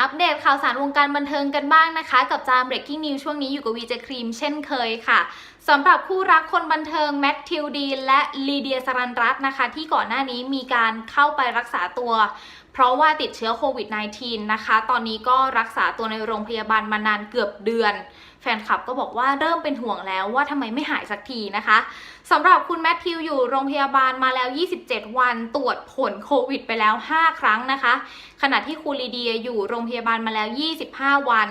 อัปเดตข่าวสารวงการบันเทิงกันบ้างนะคะ กับจาม breaking news ช่วงนี้อยู่กับวีเจครีมเช่นเคยค่ะสำหรับคู่รักคนบันเทิงแมททิวดีนและลีเดียสรันรัตนะคะ ที่ก่อนหน้านี้มีการเข้าไปรักษาตัว เพราะว่าติดเชื้อโควิด -19 นะคะ ตอนนี้ก็รักษาตัวในโรงพยาบาลมานานเกือบเดือน แฟนคลับก็บอกว่าเริ่มเป็นห่วงแล้วว่าทำไมไม่หายสักทีนะคะสำหรับคุณแมทธิวอยู่โรงพยาบาลมาแล้ว 27 วันตรวจผลโควิดไปแล้ว 5 ครั้งนะคะ ขณะที่คุณลีเดียอยู่โรงพยาบาลมาแล้ว 25 วัน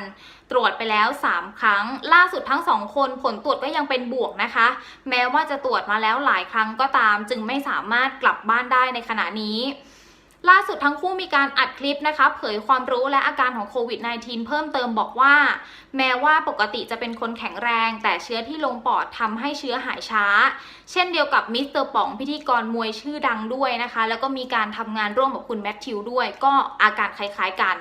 ตรวจไปแล้ว 3 ครั้ง ล่าสุดทั้ง 2 คนผลตรวจก็ยังเป็นบวกนะคะ แม้ว่าจะตรวจมาแล้วหลายครั้งก็ตาม จึงไม่สามารถกลับบ้านได้ในขณะนี้ ล่าสุดทั้งคู่มีการอัดคลิปนะคะเผยความรู้และอาการของโควิด -19 เพิ่มเติมบอกว่า แม้ว่าปกติจะเป็นคนแข็งแรง แต่เชื้อที่ลงปอดทำให้เชื้อหายช้า เช่นเดียวกับมิสเตอร์ป๋องพิธีกรมวยชื่อดังด้วยนะคะ แล้วก็มีการทำงานร่วมกับคุณแมทธิวด้วย ก็อาการคล้ายๆกัน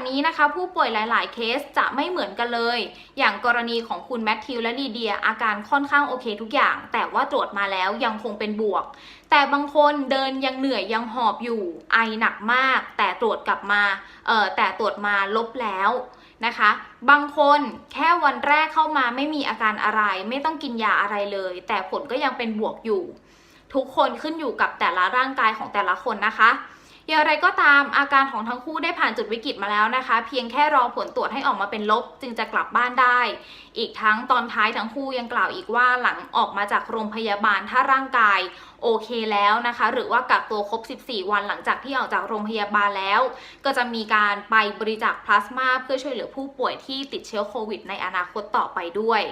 จากนี้นะคะผู้ป่วยหลาย ๆ เคสจะไม่เหมือนกันเลย อย่างกรณีของคุณแมทธิวและลีเดีย อาการค่อนข้างโอเคทุกอย่าง แต่ว่าตรวจมาแล้วยังคงเป็นบวก แต่บางคนเดินยังเหนื่อยยังหอบอยู่ไอหนักมาก แต่ตรวจกลับมาเอ่อแต่ตรวจมาลบแล้วนะคะ บางคนแค่วันแรกเข้ามาไม่มีอาการอะไร ไม่ต้องกินยาอะไรเลย แต่ผลก็ยังเป็นบวกอยู่ ทุกคนขึ้นอยู่กับแต่ละร่างกายของแต่ละคนนะคะ อย่างไรก็ตามอาการของทั้งคู่ได้ผ่านจุดวิกฤตมาแล้วนะคะ เพียงแค่รอผลตรวจให้ออกมาเป็นลบ จึงจะกลับบ้านได้ อีกทั้งตอนท้ายทั้งคู่ยังกล่าวอีกว่าหลังออกมาจากโรงพยาบาลถ้าร่างกายโอเคแล้วนะคะ หรือว่ากักตัวครบ 14 วันหลังจากที่ออกจากโรงพยาบาลแล้ว ก็จะมีการไปบริจาคพลาสมาเพื่อช่วยเหลือผู้ป่วยที่ติดเชื้อโควิดในอนาคตต่อไปด้วย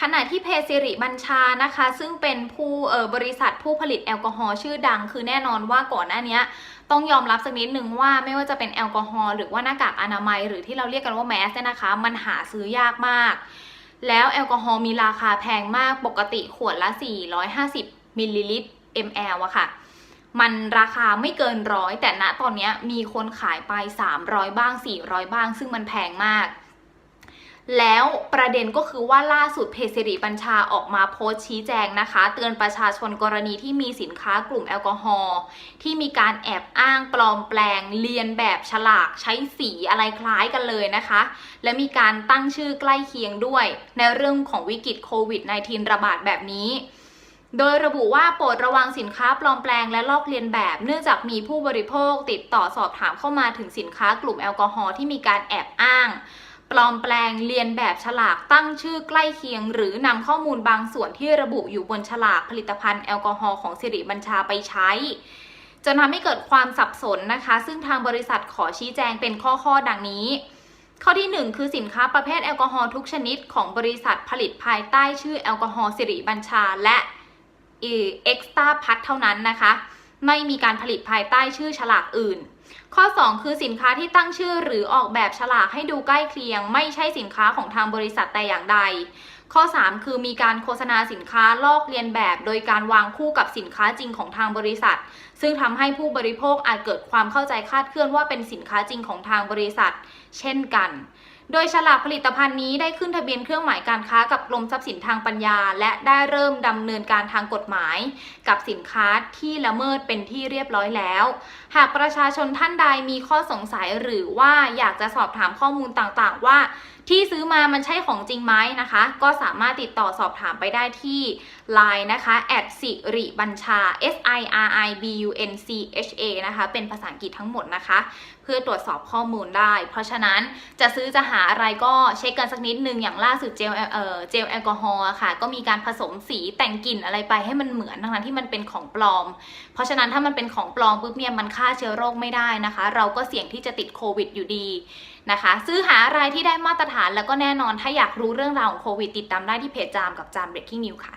ขณะที่เพซิริบัญชานะคะ ซึ่งเป็นผู้เออบริษัทผู้ผลิตแอลกอฮอล์ชื่อดัง คือแน่นอนว่าก่อนหน้านี้ต้องยอมรับสักนิดหนึ่งว่าไม่ว่าจะเป็นแอลกอฮอล์หรือว่าหน้ากากอนามัย หรือที่เราเรียกกันว่าแมสเนี่ยนะคะ มันหาซื้อยากมาก แล้วแอลกอฮอล์มีราคาแพงมากปกติขวดละ 450มิลลิลิตร ml อะค่ะ มันราคาไม่เกินร้อยแต่ณตอนนี้มีคนขายไป 300 บ้าง 400 บ้าง ซึ่งมันแพงมาก แล้วประเด็นก็คือว่าล่าสุดเพจสิริบัญชาออกมาโพสต์ชี้แจงนะคะ เตือนประชาชนกรณีที่มีสินค้ากลุ่มแอลกอฮอล์ที่มีการแอบอ้างปลอมแปลง เลียนแบบฉลากใช้สีอะไรคล้ายกันเลยนะคะ และมีการตั้งชื่อใกล้เคียงด้วย ในเรื่องของวิกฤตโควิด -19 ระบาดแบบนี้โดยระบุว่าโปรดระวังสินค้าปลอมแปลงและลอกเลียนแบบ เนื่องจากมีผู้บริโภคติดต่อสอบถามเข้ามาถึงสินค้ากลุ่มแอลกอฮอล์ที่มีการแอบอ้าง ปลอมแปลงเลียนแบบฉลากตั้งชื่อใกล้เคียง หรือนำข้อมูลบางส่วนที่ระบุอยู่บนฉลากผลิตภัณฑ์แอลกอฮอล์ของสิริบัญชาไปใช้จนทำให้เกิดความสับสนนะคะ ซึ่งทางบริษัทขอชี้แจงเป็นข้อๆดังนี้ ข้อที่ 1 คือสินค้าประเภทแอลกอฮอล์ทุกชนิดของบริษัทผลิตภายใต้ชื่อแอลกอฮอล์สิริบัญชาและเอ็กซ์ตาพัทเท่านั้นนะคะ ไม่มีการผลิตภายใต้ชื่อฉลากอื่น ข้อ 2 คือสินค้าที่ตั้งชื่อหรือออกแบบฉลากให้ดูใกล้เคียง ไม่ใช่สินค้าของทางบริษัทแต่อย่างใด ข้อ 3 คือมีการโฆษณาสินค้าลอกเลียนแบบ โดยการวางคู่กับสินค้าจริงของทางบริษัท ซึ่งทำให้ผู้บริโภคอาจเกิดความเข้าใจคาดเคลื่อนว่าเป็นสินค้าจริงของทางบริษัท เช่นกัน โดยฉลากผลิตภัณฑ์นี้ได้ขึ้นทะเบียนเครื่องหมายการค้ากับกรมทรัพย์สินทางปัญญา และได้เริ่มดำเนินการทางกฎหมาย กับสินค้าที่ละเมิดเป็นที่เรียบร้อยแล้ว หากประชาชนท่านใดมีข้อสงสัยหรือว่าอยากจะสอบถามข้อมูลต่างๆ ว่า ที่ซื้อมามันใช่ของจริงไหมนะคะ ก็สามารถติดต่อสอบถามไปได้ที่ Line นะคะแอดสิริบัญชา S I R I B U N C H A นะคะ เป็นภาษาอังกฤษทั้งหมดนะคะ เพื่อตรวจสอบข้อมูลได้ เพราะฉะนั้นจะซื้อจะหาอะไรก็เช็คกันสักนิดนึง อย่างล่าสุดเจลเอ่อเจลแอลกอฮอล์ค่ะ ก็มีการผสมสีแต่งกลิ่นอะไรไปให้มันเหมือนทั้งนั้นที่มันเป็นของปลอม เพราะฉะนั้นถ้ามันเป็นของปลอมปุ๊บเนี่ยมันฆ่าเชื้อโรคไม่ได้นะคะ เราก็เสี่ยงที่จะติดโควิดอยู่ดีนะคะ ซื้อหาอะไรที่ได้มาตรฐานแล้วก็แน่นอนถ้าอยากรู้เรื่องราวของโควิดติดตามได้ที่เพจจามกับจาม breaking news ค่ะ